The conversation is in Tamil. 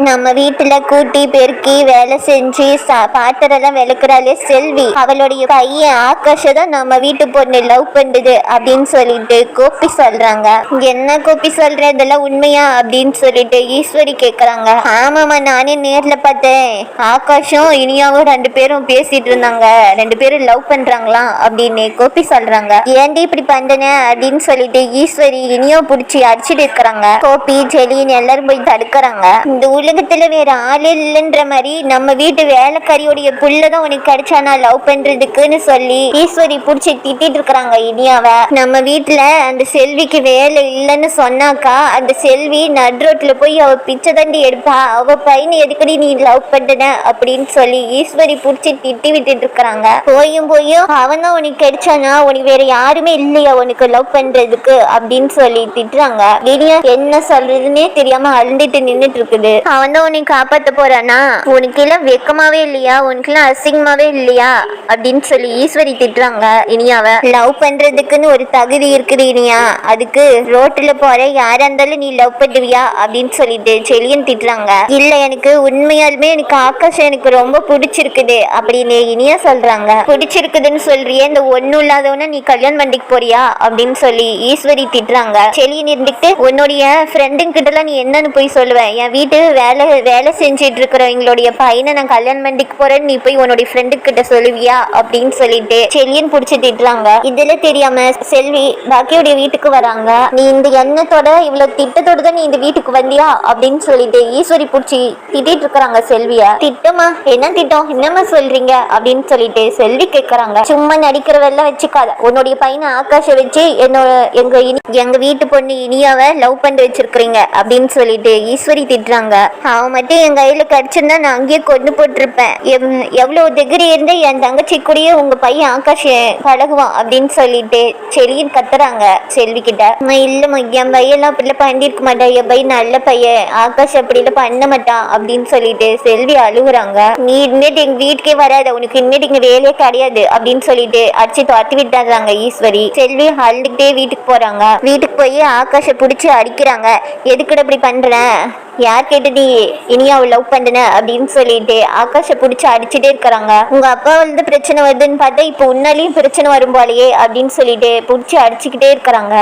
நம்ம வீட்டுல கூட்டி பெருக்கி வேலை செஞ்சு சா- பாத்திரம்லாம் விளக்குறாளே செல்வி. அவளுடைய பையன் ஆகாஷ தான் நம்ம வீட்டு பொண்ணு லவ் பண்ணுது அப்படின்னு சொல்லிட்டு கோப்பி சொல்றாங்க. என்ன கோப்பி சொல்ற? இதெல்லாம் உண்மையா? அப்படின்னு சொல்லிட்டு ஈஸ்வரி கேக்குறாங்க. ஆமாமா நானே நேர்ல பார்த்தேன். ஆகாஷும் இனியாவும் ரெண்டு பேரும் பேசிட்டு இருந்தாங்க. ரெண்டு பேரும் லவ் பண்றாங்களா? அப்படின்னு கோப்பி சொல்றாங்க. ஏன்டி இப்படி பண்றேன் அப்படின்னு சொல்லிட்டு ஈஸ்வரி இனியும் பிடிச்சி அடிச்சிட்டு இருக்கிறாங்க. கோப்பி செலின்னு எல்லாரும் போய் தடுக்கிறாங்க. இந்த உலகத்துல வேற ஆள் இல்லைன்ற மாதிரி நம்ம வீட்டு வேலைக்காரியோடைய புள்ளதான் உனக்கு கிடைச்சானா லவ் பண்றதுக்குன்னு சொல்லி ஈஸ்வரி பிடிச்சி திட்டிட்டு இருக்கிறாங்க இனியாவ. நம்ம வீட்டுல அந்த செல்விக்கு வேலை இல்லைன்னு சொன்னாக்கா அந்த செல்வி நடுரோட்ல போய் அவ பிச்சை தண்டி எடுப்பா. அவ பையன் எதுக்கடி நீ லவ் பண்ணன அப்படின்னு சொல்லி ஈஸ்வரி பிடிச்சி திட்டி விட்டுட்டு இருக்கிறாங்க. போயும் போயும் அவன் தான் உனக்கு கிடைச்சானா உனக்கு வேற யாருமே இல்லையா உனக்கு லவ் பண்றதுக்கு அப்படின்னு சொல்லி திட்டுறாங்க. இனியா என்ன சொல்றதுன்னே தெரியாம அழுந்துட்டு நின்றுட்டு இருக்குது. நான் வந்து உன்னை காப்பாத்த போறேனா உனக்கு எல்லாம் வெக்கமாவே இல்லையா? உனக்கு எல்லாம் அசிங்கமாவே இல்லையா? அப்படின்னு சொல்லி ஈஸ்வரி திட்டுறாங்க இனியாவ. லவ் பண்றதுக்குன்னு ஒரு தகுதி இருக்குது இனியா. அதுக்கு ரோட்ல போற யாரா இருந்தாலும் நீ லவ் பண்ணுவியா? அப்படின்னு சொல்லிட்டு செலியன் திட்டுறாங்க. இல்ல எனக்கு உண்மையாலுமே எனக்கு ஆகாஷம் எனக்கு ரொம்ப பிடிச்சிருக்குது அப்படின்னு இனியா சொல்றாங்க. பிடிச்சிருக்குதுன்னு சொல்றியே இந்த ஒண்ணு இல்லாதவன நீ கல்யாணம் பண்ணிக்க போறியா? அப்படின்னு சொல்லி ஈஸ்வரி திட்டுறாங்க. செலியன் இருந்துட்டு உன்னுடைய ஃப்ரெண்டுங்க கிட்டலாம் நீ என்னன்னு போய் சொல்லுவேன் என் வீட்டு வேற வேலை வேலை செஞ்சிட்டு இருக்கிறவங்களுடைய பையனை நான் கல்யாணம் பண்ணிக்கு போறேன் நீ போய் உன்னுடைய ஃப்ரெண்டு கிட்ட சொல்லுவியா? அப்படின்னு சொல்லிட்டு செல்லியன் பிடிச்சி திட்டுறாங்க. இதுல தெரியாம செல்வி பாக்கியோடைய வீட்டுக்கு வராங்க. நீ இந்த எண்ணத்தோட இவ்வளவு திட்டத்தோட தான் நீ இந்த வீட்டுக்கு வந்தியா? அப்படின்னு சொல்லிட்டு ஈஸ்வரி பிடிச்சி திட்டிட்டு இருக்கிறாங்க செல்விய. திட்டமா என்ன திட்டம்? என்னம்மா சொல்றீங்க? அப்படின்னு சொல்லிட்டு செல்வி கேக்குறாங்க. சும்மா நடிக்கிறவெல்லாம் வச்சுக்காத. உன்னுடைய பையனை ஆகாஷ வச்சு என்னோட எங்க இனி- எங்க வீட்டு பொண்ணு இனியாவ லவ் பண்ணி வச்சிருக்கிறீங்க. அப்படின்னு சொல்லிட்டு ஈஸ்வரி திட்டுறாங்க. அவன் மட்டும் என் கையில் கிடச்சிருந்தா நான் அங்கேயே கொண்டு போட்டிருப்பேன். எவ்வளோ டிகிரி இருந்து என் தங்கச்சி கூடயே உங்கள் பையன் ஆகாஷ் பழகுவான் அப்படின்னு சொல்லிட்டு செலியன் கத்துறாங்க செல்வி கிட்ட. "அம்மா, இல்லம்மா என் பையன்லாம் அப்படிலாம் பண்ணியிருக்க மாட்டான். என் பையன் நல்ல பையன். ஆகாஷ் அப்படிலாம் பண்ண மாட்டான் அப்படின்னு சொல்லிட்டு செல்வி அழுகுறாங்க. நீ இனிமேட்டு எங்கள் வீட்டுக்கே வராத. உனக்கு இனிமேட்டு இங்கே வேலையே கிடையாது அப்படின்னு சொல்லிட்டு அடிச்சு துரத்தி விட்டாங்க ஈஸ்வரி. செல்வி அழுதுகிட்டே வீட்டுக்கு போறாங்க. வீட்டுக்கு போய் ஆகாஷை பிடிச்சி அடிக்கிறாங்க. எதுக்குட இப்படி பண்ணுறேன் யார் கேட்டது? இனியாவை லவ் பண்ணன அப்படின்னு சொல்லிட்டு ஆகாஷை பிடிச்சி அடிச்சுட்டே இருக்கிறாங்க. உங்க அப்பா வந்து பிரச்சனை வருதுன்னு பார்த்தா இப்போ உன்னாலையும் பிரச்சனை வரும் போலயே அப்படின்னு சொல்லிட்டு பிடிச்சி அடிச்சுக்கிட்டே இருக்கிறாங்க.